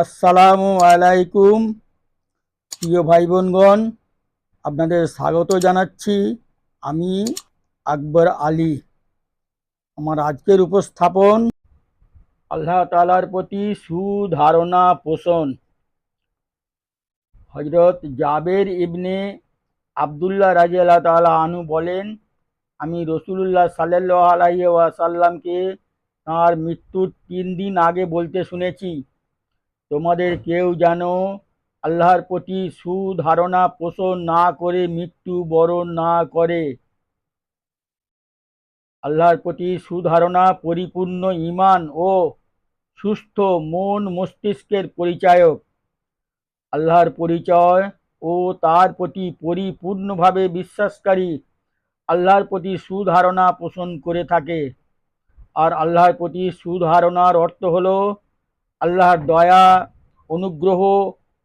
আসসালামু আলাইকুম, প্রিয় ভাই বোনগণ আপনাদের স্বাগত জানাচ্ছি আমি আকবর আলী, আমার আজকের উপস্থাপন আল্লাহ তালার প্রতি সুধারণা পোষণ। হজরত জাবের ইবনে আবদুল্লাহ রাজি আল্লাহ তালা আনু বলেন, আমি রসুলুল্লাহ সাল্লাহ আলাইহি ওয়াসাল্লামকে তাঁর মৃত্যুর তিন দিন আগে বলতে শুনেছি। তোমাদের কেউ যেন আল্লাহর প্রতি সুধারণা পোষণ না করে, মৃত্যু বরণ না করে। আল্লাহর প্রতি সুধারণা, পরিপূর্ণ ঈমান ও সুস্থ মন মস্তিষ্কের পরিচায়ক। আল্লাহর পরিচয় ও তার প্রতি পরিপূর্ণভাবে বিশ্বাসকারী আল্লাহর প্রতি সুধারণা পোষণ করে থাকে। আর আল্লাহর প্রতি সুধারণার অর্থ হলো আল্লাহর দয়া, অনুগ্রহ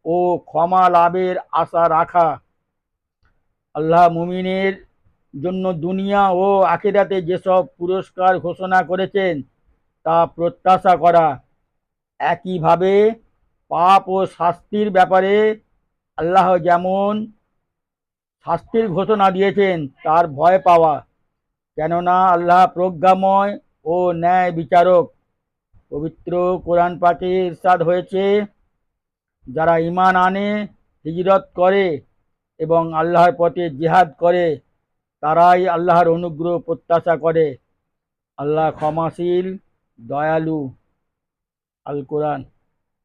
ও ক্ষমা লাভের আশা রাখা। আল্লাহ মুমিনের জন্য দুনিয়া ও আখিরাতে যেসব পুরস্কার ঘোষণা করেছেন, তা প্রত্যাশা করা। একইভাবে পাপ ও শাস্তির ব্যাপারে আল্লাহ যেমন শাস্তির ঘোষণা দিয়েছেন, তার ভয় পাওয়া। কেননা আল্লাহ প্রজ্ঞাময় ও ন্যায় বিচারক পবিত্র কোরআন পাকে ইরশাদ হয়েছে। যারা ইমান আনে, হিজরত করে এবং আল্লাহর পথে জিহাদ করে, তারাই আল্লাহর অনুগ্রহ প্রত্যাশা করে। আল্লাহ ক্ষমাশীল, দয়ালু। আল কোরআন